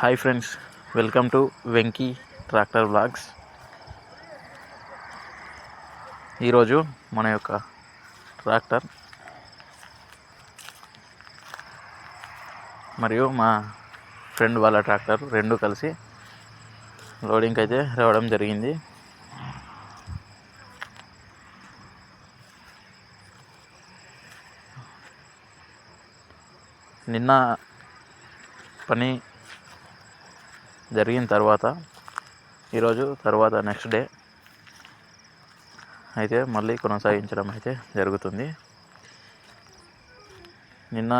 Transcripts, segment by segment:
Hi friends welcome to Venky tractor blogs ఈరోజు మన యొక్క ట్రాక్టర్ మరియు మా ఫ్రెండ్ వాళ్ళ ట్రాక్టర్ రెండు కలిసి లోడింగ్కి అయితే రావడం జరిగింది. నిన్న పని జరిగిన తర్వాత ఈరోజు తర్వాత నెక్స్ట్ డే అయితే మళ్ళీ కొనసాగించడం అయితే జరుగుతుంది. నిన్న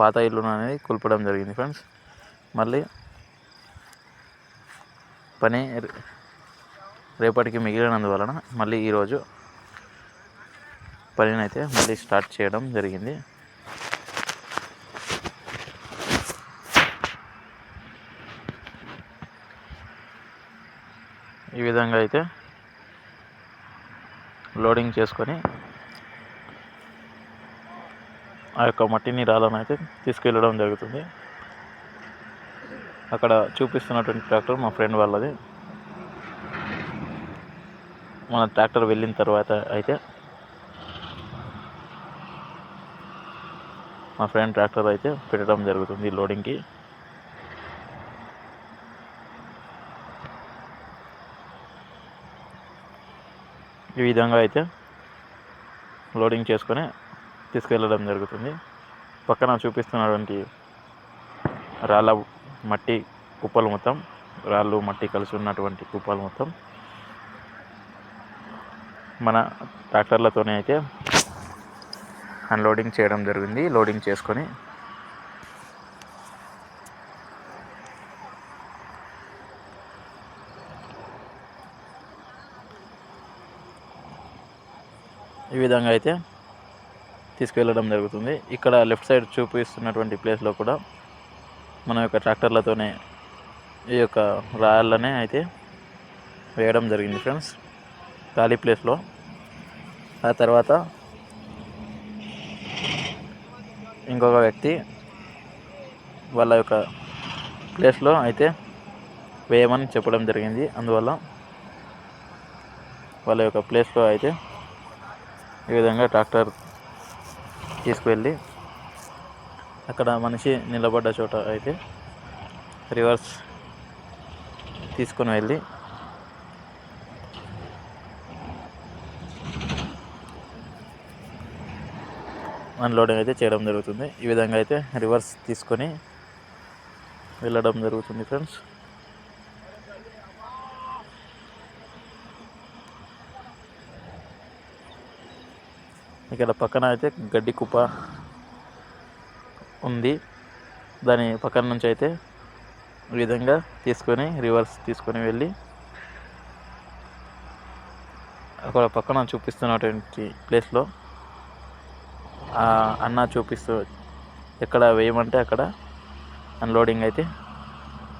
పాత ఇల్లు అనేది కూల్పడం జరిగింది ఫ్రెండ్స్ మళ్ళీ పని రేపటికి మిగిలినందువలన మళ్ళీ ఈరోజు పనినైతే మళ్ళీ స్టార్ట్ చేయడం జరిగింది. ఈ విధంగా అయితే లోడింగ్ చేసుకొని ఆ యొక్క మట్టిని రాళ్ళను అయితే తీసుకెళ్ళడం జరుగుతుంది. అక్కడ చూపిస్తున్నటువంటి ట్రాక్టర్ మా ఫ్రెండ్ వాళ్ళది. మన ట్రాక్టర్ వెళ్ళిన తర్వాత అయితే మా ఫ్రెండ్ ట్రాక్టర్ అయితే పెట్టడం జరుగుతుంది లోడింగ్కి ఈ విధంగా అయితే లోడింగ్ చేసుకొని తీసుకెళ్ళడం జరుగుతుంది. పక్కన చూపిస్తున్నటువంటి రాళ్ళ మట్టి కుప్పలు మొత్తం రాళ్ళు మట్టి కలిసి ఉన్నటువంటి కుప్పలు మొత్తం మన ట్రాక్టర్లతోనే అయితే అన్లోడింగ్ చేయడం జరిగింది. లోడింగ్ చేసుకొని ఈ విధంగా అయితే తీసుకువెళ్ళడం జరుగుతుంది. ఇక్కడ లెఫ్ట్ సైడ్ చూపిస్తున్నటువంటి ప్లేస్లో కూడా మన యొక్క ట్రాక్టర్లతోనే ఈ యొక్క రాళ్ళనే అయితే వేయడం జరిగింది ఫ్రెండ్స్. ఖాళీ ప్లేస్లో. ఆ తర్వాత ఇంకొక వ్యక్తి వాళ్ళ యొక్క ప్లేస్లో అయితే వేయమని చెప్పడం జరిగింది. అందువల్ల వాళ్ళ యొక్క ప్లేస్లో అయితే ఈ విధంగా ట్రాక్టర్ తీసుకువెళ్ళి అక్కడ మనిషి నిలబడ్డ చోట అయితే రివర్స్ తీసుకొని వెళ్ళి అన్లోడింగ్ అయితే చేయడం జరుగుతుంది. ఈ విధంగా అయితే రివర్స్ తీసుకొని వెళ్ళడం జరుగుతుంది ఫ్రెండ్స్. ఇక్కడ పక్కన అయితే గడ్డి కుప్ప ఉంది. దాని పక్కన నుంచి అయితే ఈ విధంగా తీసుకొని రివర్స్ తీసుకొని వెళ్ళి అక్కడ పక్కన చూపిస్తున్నటువంటి ప్లేస్లో అన్న చూపిస్తూ ఎక్కడ వేయమంటే అక్కడ అన్లోడింగ్ అయితే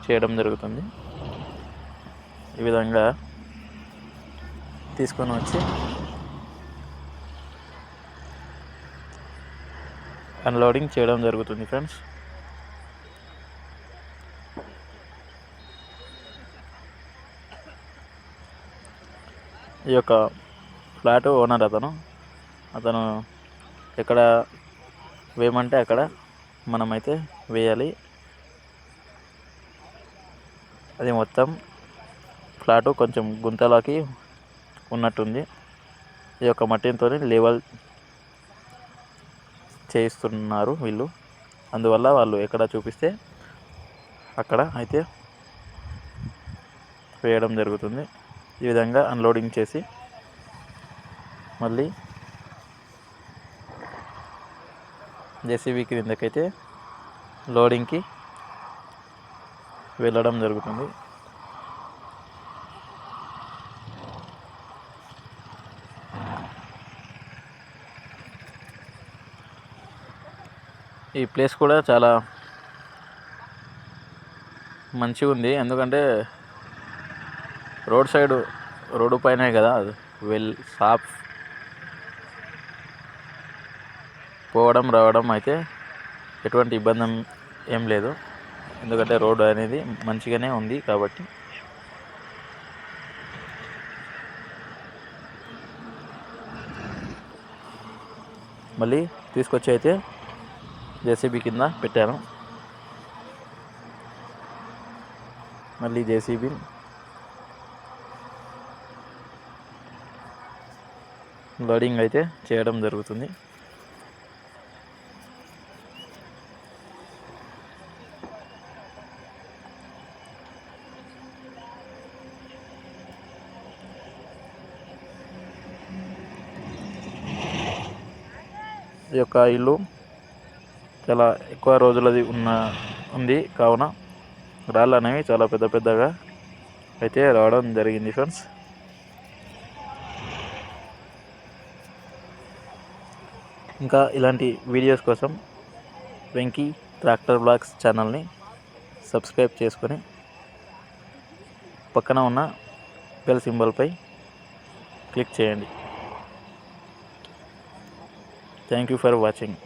చేయడం జరుగుతుంది. ఈ విధంగా తీసుకొని వచ్చి అన్లోడింగ్ చేయడం జరుగుతుంది ఫ్రెండ్స్ ఈ యొక్క ఫ్లాట్ ఓనర్ అతను. అతను ఎక్కడ వేయమంటే అక్కడ మనమైతే వేయాలి. అది మొత్తం ఫ్లాటు కొంచెం గుంతలాకి ఉన్నట్టుంది. ఈ యొక్క మట్టితో లేవల్ చేయిస్తున్నారు వీళ్ళు. అందువల్ల వాళ్ళు ఎక్కడ చూపిస్తే అక్కడ అయితే వేయడం జరుగుతుంది. ఈ విధంగా అన్లోడింగ్ చేసి మళ్ళీ జేసీబీ క్రిందకైతే లోడింగ్కి వెళ్ళడం జరుగుతుంది. ఈ ప్లేస్ కూడా చాలా మంచిగా ఉంది. ఎందుకంటే రోడ్ సైడ్ రోడ్డు పైనే కదా వెల్ సాఫ్ పోవడం రావడం అయితే ఎటువంటి ఇబ్బంది ఏం లేదు. ఎందుకంటే రోడ్డు అనేది మంచిగానే ఉంది కాబట్టి. మళ్ళీ తీసుకొచ్చి అయితే జేసీబీ కింద పెట్టాను. మళ్ళీ జేసీబీ. లోడింగ్ అయితే చేయడం జరుగుతుంది. ఈ యొక్క ఇల్లు చాలా ఎక్కువ రోజులది ఉన్న ఉంది. కావున రాళ్ళు అనేవి చాలా పెద్ద పెద్దగా అయితే రావడం జరిగింది ఫ్రెండ్స్. ఇంకా ఇలాంటి వీడియోస్ కోసం వెంకీ ట్రాక్టర్ బ్లాగ్స్ ఛానల్ని సబ్స్క్రైబ్ చేసుకొని పక్కన ఉన్న బెల్ సింబల్పై క్లిక్ చేయండి. Thank you for watching.